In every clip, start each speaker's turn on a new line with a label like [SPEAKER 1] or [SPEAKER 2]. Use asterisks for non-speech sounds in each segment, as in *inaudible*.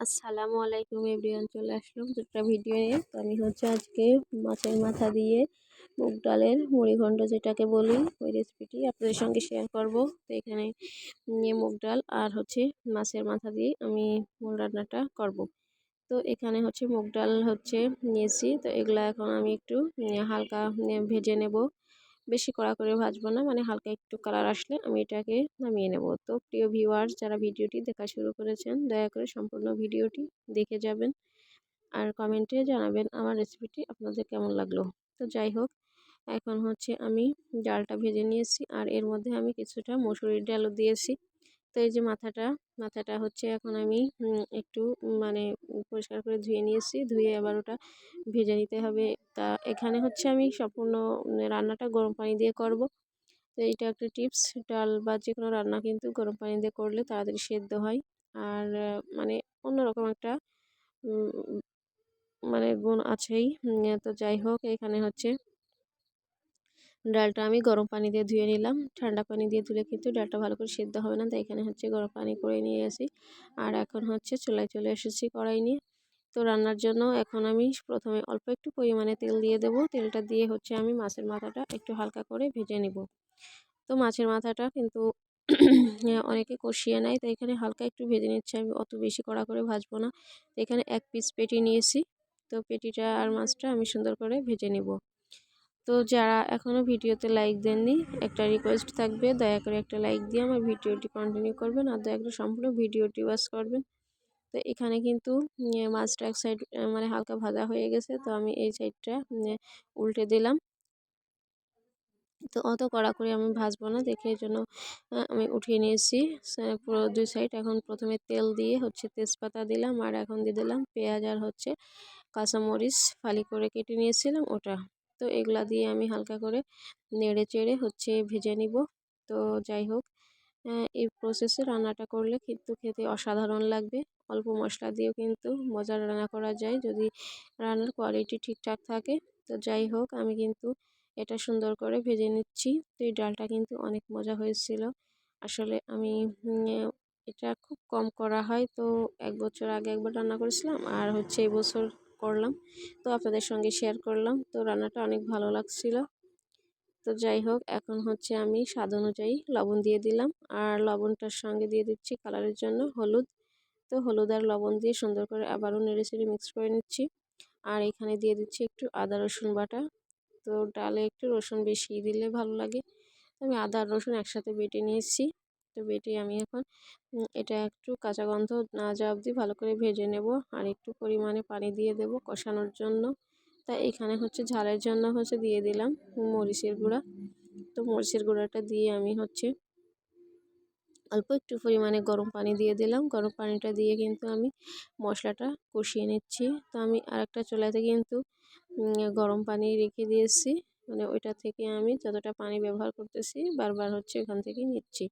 [SPEAKER 1] আসসালামু আলাইকুম এভরিওয়ান, চলে আসলাম একটা ভিডিও নিয়ে। তো আমি হচ্ছে আজকে মাছের মাথা দিয়ে মুগ ডালের মুড়িঘণ্ট যেটাকে বলি, ওই রেসিপিটি আপনাদের সঙ্গে শেয়ার করব। তো এখানে নিয়ে মুগ ডাল আর হচ্ছে মাছের মাথা দিয়ে আমি মূল রান্নাটা করব। তো এখানে হচ্ছে মুগ ডাল হচ্ছে নিয়েছি। তো এগুলা এখন আমি একটু হালকা ভেজে নেব। বেশি কড়া করে ভাজবো না মানে হালকা একটু কালার আসলে আমি এটাকে নামিয়ে নেব। তো প্রিয় ভিউয়ার্স যারা ভিডিওটি দেখা শুরু করেছেন, দয়া করে সম্পূর্ণ ভিডিওটি দেখে যাবেন আর কমেন্টে জানাবেন আমার রেসিপিটি আপনাদের কেমন লাগল। তো যাই হোক, এখন হচ্ছে আমি ডালটা ভেজে নিয়েছি আর এর মধ্যে আমি কিছুটা মসুরির ডালও দিয়েছি। তো এই যে মাথাটা মাথাটা হচ্ছে এখন আমি একটু মানে পরিষ্কার করে ধুয়ে নিয়েছি। ধুয়ে আবার ওটা ভেজে নিতে হবে। তা এখানে হচ্ছে আমি সম্পূর্ণ রান্নাটা গরম পানি দিয়ে করব। তো এইটা একটা টিপস। ডাল বা যে কোনো রান্না কিন্তু গরম পানি দিয়ে করলে তাড়াতাড়ি সেদ্ধ হয়। আর মানে অন্যরকম একটা মানে গুণ আছেই। তো যাই হোক, এখানে হচ্ছে ডালটা আমি গরম পানি দিয়ে ধুয়ে নিলাম। ঠান্ডা পানি দিয়ে ধুলে কিন্তু ডালটা ভালো করে সেদ্ধ হবে না, তাই এখানে হচ্ছে গরম পানি করে নিয়ে আসি। আর এখন হচ্ছে চুলায় চলে এসেছি কড়াই নিয়ে। তো রান্নার জন্য এখন আমি প্রথমে অল্প একটু পরিমাণে তেল দিয়ে দেবো। তেলটা দিয়ে হচ্ছে আমি মাছের মাথাটা একটু হালকা করে ভেজে নিব। তো মাছের মাথাটা কিন্তু *clears throat* অনেকে কষিয়ে নেয় তো এখানে হালকা একটু ভেজে নিচ্ছে। আমি অত বেশি কড়া করে ভাজবো না। এখানে এক পিস পেটি নিয়েছি। তো পেটিটা আর মাছটা আমি সুন্দর করে ভেজে নিব। তো যারা এখনও ভিডিওতে লাইক দেননি, একটা রিকোয়েস্ট থাকবে, দয়া করে একটা লাইক দিয়ে আমার ভিডিওটি কন্টিনিউ করবেন আর দয়া করে সম্পূর্ণ ভিডিওটি ওয়াচ করবেন। তো এখানে কিন্তু মাছটা এক সাইড মানে হালকা ভাজা হয়ে গেছে, তো আমি এই সাইডটা উল্টে দিলাম। তো অত কড়া করে আমি ভাজবো না, দেখে এই জন্য আমি উঠিয়ে নিয়েছি। পুরো দুই সাইড এখন প্রথমে তেল দিয়ে হচ্ছে তেজপাতা দিলাম, আর এখন দিয়ে দিলাম পেঁয়াজ আর হচ্ছে কাঁচামরিচ ফালি করে কেটে নিয়েছিলাম ওটা। তো এগুলা দিয়ে আমি হালকা করে নেড়ে চেড়ে হচ্ছে ভেজে নিব। তো যাই হোক এই প্রসেসে রান্নাটা করলে কিন্তু খেতে অসাধারণ লাগবে। অল্প মশলা দিয়েও কিন্তু মজার রান্না করা যায় যদি রান্নার কোয়ালিটি ঠিকঠাক থাকে। তো যাই হোক, আমি কিন্তু এটা সুন্দর করে ভেজে নিচ্ছি। তো এই ডালটা কিন্তু অনেক মজা হয়েছিল। আসলে আমি এটা খুব কম করা হয়। তো এক বছর আগে একবার রান্না করেছিলাম আর হচ্ছে এই বছর করলাম। তো আপনাদের সঙ্গে শেয়ার করলাম। তো রান্নাটা অনেক ভালো লাগছিল। তো যাই হোক, এখন হচ্ছে আমি স্বাদ অনুযায়ী লবণ দিয়ে দিলাম। আর লবণটার সঙ্গে দিয়ে দিচ্ছি কালারের জন্য হলুদ। তো হলুদ আর লবণ দিয়ে সুন্দর করে আবারও নেড়ে চেড়ে মিক্স করে নিচ্ছি। আর এখানে দিয়ে দিচ্ছি একটু আদা, রসুন বাটা। তো ডালে একটু রসুন বেশি দিলে ভালো লাগে। আমি আদা রসুন একসাথে বেটে নিয়েছি। তো বেটে আমি এখন এটা একটু কাঁচা গন্ধ না যাওয়া অবধি ভালো করে ভেজে নেব আর একটু পরিমাণে পানি দিয়ে দেব কষানোর জন্য। তা এখানে হচ্ছে ঝালের জন্য হচ্ছে দিয়ে দিলাম মরিচের গুঁড়া। তো মরিচের গুঁড়াটা দিয়ে আমি হচ্ছে অল্প একটু পরিমাণে গরম পানি দিয়ে দিলাম। গরম পানিটা দিয়ে কিন্তু আমি মশলাটা কষিয়ে নিচ্ছি। তো আমি আরেকটা চুলাতে কিন্তু গরম পানি রেখে দিয়েছি। মানে ওইটা থেকে আমি যতটা পানি ব্যবহার করতেছি বারবার হচ্ছে ওখান থেকে নিচ্ছি।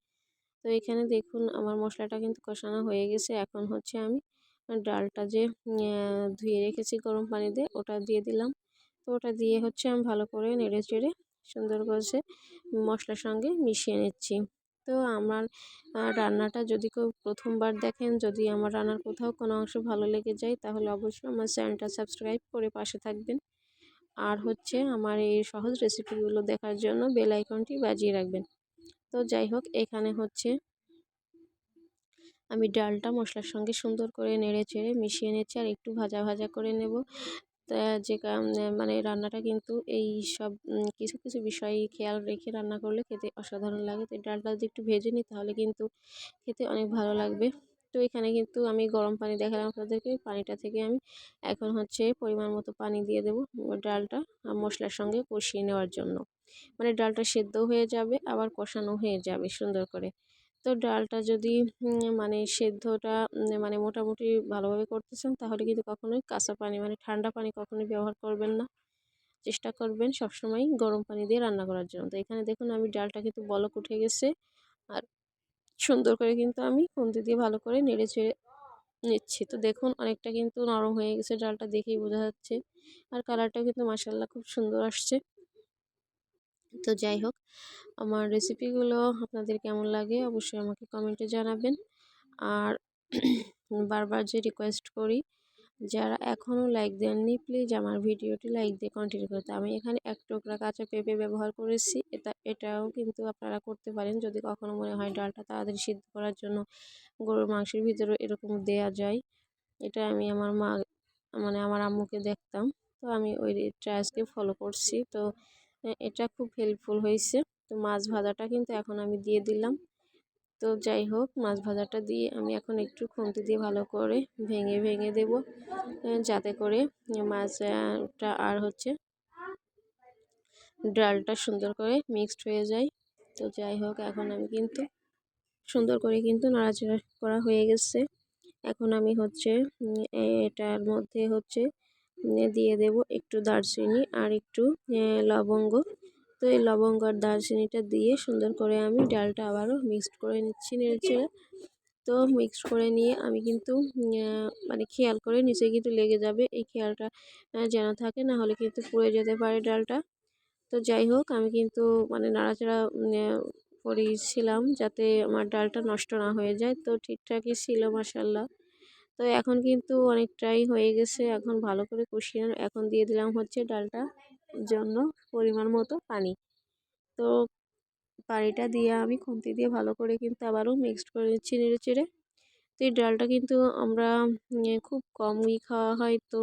[SPEAKER 1] তো এখানে দেখুন আমার মশলাটা কিন্তু কষানো হয়ে গেছে। এখন হচ্ছে আমি ডালটা যে ধুয়ে রেখেছি গরম পানি দিয়ে ওটা দিয়ে দিলাম। তো ওটা দিয়ে হচ্ছে আমি ভালো করে নেড়ে চেড়ে সুন্দর করে মশলার সঙ্গে মিশিয়ে নিচ্ছি। তো আমার রান্নাটা যদি কেউ প্রথমবার দেখেন, যদি আমার রান্নার কোথাও কোনো অংশ ভালো লেগে যায়, তাহলে অবশ্যই আমার চ্যানেলটা সাবস্ক্রাইব করে পাশে থাকবেন। আর হচ্ছে আমার এই সহজ রেসিপিগুলো দেখার জন্য বেল আইকনটি বাজিয়ে রাখবেন। তো যাই হোক, এখানে হচ্ছে আমি ডালটা মশলার সঙ্গে সুন্দর করে নেড়ে চেড়ে মিশিয়ে নিচ্ছি আর একটু ভাজা ভাজা করে নেব। যে মানে রান্নাটা কিন্তু এই সব কিছু কিছু বিষয় খেয়াল রেখে রান্না করলে খেতে অসাধারণ লাগে। তো ডালটা যদি একটু ভেজে নিই তাহলে কিন্তু খেতে অনেক ভালো লাগবে। তো এখানে কিন্তু আমি গরম পানি দেখালাম আপনাদেরকে, পানিটা থেকে আমি এখন হচ্ছে পরিমাণ মতো পানি দিয়ে দেবো ডালটা মশলার সঙ্গে কষিয়ে নেওয়ার জন্য। মানে ডালটা সেদ্ধ হয়ে যাবে, আবার কষানো হয়ে যাবে সুন্দর করে। তো ডালটা যদি মানে সেদ্ধটা মানে মোটামুটি ভালোভাবে করতেছেন, তাহলে কিন্তু কখনোই কাঁচা পানি মানে ঠান্ডা পানি কখনোই ব্যবহার করবেন না। চেষ্টা করবেন সবসময় গরম পানি দিয়ে রান্না করার জন্য। তো এখানে দেখুন আমি ডালটা কিন্তু বলক উঠে গেছে, আর সুন্দর করে কিন্তু আমি খুন্তি দিয়ে ভালো করে নেড়ে চেড়ে নিচ্ছি। তো দেখুন অনেকটা কিন্তু নরম হয়ে গেছে ডালটা, দেখেই বোঝা যাচ্ছে। আর কালারটাও কিন্তু মাসাল্লাহ খুব সুন্দর আসছে। তো যাই হোক, আমার রেসিপিগুলো আপনাদের কেমন লাগে অবশ্যই আমাকে কমেন্টে জানাবেন। আর *clears throat* বারবার যে রিকোয়েস্ট করি, যারা এখনও লাইক দেননি প্লিজ আমার ভিডিওটি লাইক দিয়ে কন্টিনিউ করতে। আমি এখানে এক টুকরা কাঁচা পেঁপে ব্যবহার করেছি। এটা, এটাও কিন্তু আপনারা করতে পারেন। যদি কখনো মনে হয় ডালটা তাড়াতাড়ি সিদ্ধ করার জন্য গরুর মাংসের ভিতরে এরকম দেয়া যায়, এটা আমি আমার মা মানে আমার আম্মুকে দেখতাম। তো আমি ওই ট্রায়াসকে ফলো করছি। তো এটা খুব হেল্পফুল হয়েছে। তো মাছ ভাজাটা কিন্তু এখন আমি দিয়ে দিলাম। তো যাই হোক, মাছ ভাজাটা দিয়ে আমি এখন একটু খুন্তি দিয়ে ভালো করে ভেঙে ভেঙে দেব যাতে করে মাছটা আর হচ্ছে ডালটা সুন্দর করে মিক্সড হয়ে যায়। তো যাই হোক, এখন আমি কিন্তু সুন্দর করে কিন্তু নাড়াচাড়া করা হয়ে গেছে। এখন আমি হচ্ছে এটার মধ্যে হচ্ছে দিয়ে দেব একটু দারচিনি আর একটু লবঙ্গ। তো এই লবঙ্গ আর দারচিনিটা দিয়ে সুন্দর করে আমি ডালটা আবারও মিক্সড করে নিচ্ছি নেড়েছে তো মিক্স করে নিয়ে আমি কিন্তু মানে খেয়াল করে নিচে কিন্তু লেগে যাবে। এই খেয়ালটা যেন থাকে না হলে কিন্তু পুড়ে যেতে পারে ডালটা। তো যাই হোক, আমি কিন্তু মানে নাড়াচাড়া করেছিলাম যাতে আমার ডালটা নষ্ট না হয়ে যায়। তো ঠিকঠাকই ছিল মাসাল্লাহ তো এখন কিন্তু অনেকটাই হয়ে গেছে। এখন ভালো করে কষিয়ে এখন দিয়ে দিলাম হচ্ছে ডালটা জন্য পরিমাণ মতো পানি। তো পানিটা দিয়ে আমি খুন্তি দিয়ে ভালো করে কিন্তু আবারও মিক্সড করে নিচ্ছি নেড়ে চেড়ে তো এই ডালটা কিন্তু আমরা খুব কমই খাওয়া হয়। তো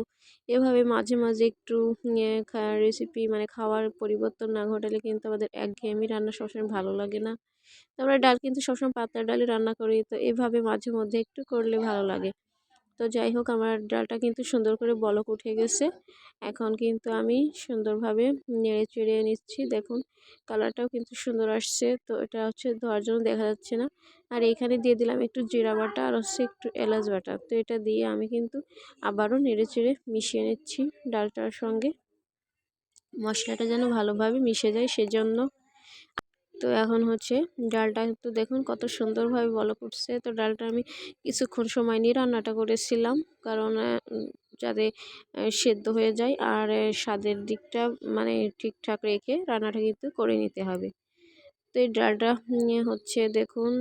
[SPEAKER 1] এভাবে মাঝে মাঝে একটু রেসিপি মানে খাওয়ার পরিবর্তন না ঘটালে কিন্তু আমাদের একঘেয়েমি রান্না সবসময় ভালো লাগে না। তো আমরা ডাল কিন্তু সবসময় পাতলা ডালই রান্না করি। তো এভাবে মাঝে, মধ্যে একটু করলে ভালো লাগে। তো যাই হোক, আমার ডালটা কিন্তু সুন্দর করে বলক উঠে গেছে। এখন কিন্তু আমি সুন্দরভাবে নেড়ে চেড়ে নিচ্ছি। দেখুন, কালারটাও কিন্তু সুন্দর আসছে। তো এটা হচ্ছে ধোয়ার জন্য দেখা যাচ্ছে না। আর এখানে দিয়ে দিলাম একটু জিরা বাটা আর হচ্ছে একটু এলাচ বাটা। তো এটা দিয়ে আমি কিন্তু আবারও নেড়ে চেড়ে মিশিয়ে নিচ্ছি ডালটার সঙ্গে। মশলাটা যেন ভালোভাবে মিশে যায়, সেজন্য তো এখন হচ্ছে ডালটা তো দেখুন কত সুন্দরভাবে বলো করছে তো ডালটা আমি কিছুক্ষণ সময় নিয়ে রান্নাটা করেছিলাম কারণ যাতে সেদ্ধ হয়ে যায় আর স্বাদের দিকটা মানে ঠিকঠাক রেখে রান্নাটা কিন্তু করে নিতে হবে। তো এই ডালটা হচ্ছে দেখুন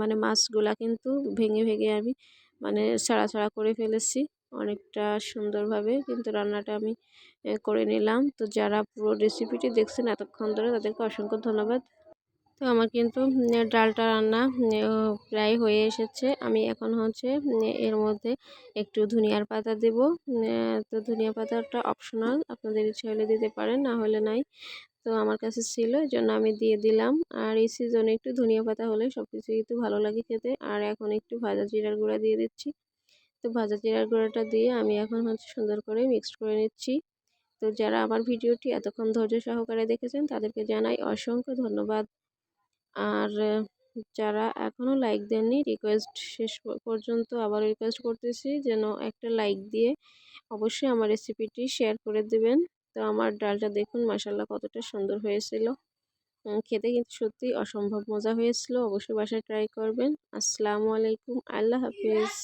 [SPEAKER 1] মানে মাছগুলা কিন্তু ভেঙে ভেঙে আমি মানে ছাড়া ছাড়া করে ফেলেছি। অনেকটা সুন্দরভাবে কিন্তু রান্নাটা আমি করে নিলাম। তো যারা পুরো রেসিপিটি দেখছেন এতক্ষণ ধরে তাদেরকে অসংখ্য ধন্যবাদ। তো আমার কিন্তু ডালটা রান্না প্রায় হয়ে এসেছে। আমি এখন হচ্ছে এর মধ্যে একটু ধনিয়ার পাতা দেব। তো ধনিয়া পাতাটা অপশনাল আপনাদের ইচ্ছে হলে দিতে পারেন, না হলে নাই। তো আমার কাছে ছিল এই জন্য আমি দিয়ে দিলাম। আর এই সিজনে একটু ধনিয়া পাতা হলে সব কিছু একটু ভালো লাগে খেতে। আর এখন একটু ভাজা জিরার গুঁড়া দিয়ে দিচ্ছি। তো ভাজা জিরার গুঁড়াটা দিয়ে আমি এখন হচ্ছে সুন্দর করে মিক্সড করে নিচ্ছি। তো যারা আমার ভিডিওটি এতক্ষণ ধৈর্য সহকারে দেখেছেন, তাদেরকে জানাই অসংখ্য ধন্যবাদ। আর যারা এখনও লাইক দেননি রিকোয়েস্ট শেষ পর্যন্ত আবার রিকোয়েস্ট করতেছি যেন একটা লাইক দিয়ে অবশ্যই আমার রেসিপিটি শেয়ার করে দেবেন। তো আমার ডালটা দেখুন মাসাল্লাহ কতটা সুন্দর হয়েছিল। খেতে কিন্তু সত্যি অসম্ভব মজা হয়েছিল। অবশ্যই বাসায় ট্রাই করবেন। আসসালামু আলাইকুম। আল্লাহ হাফিজ।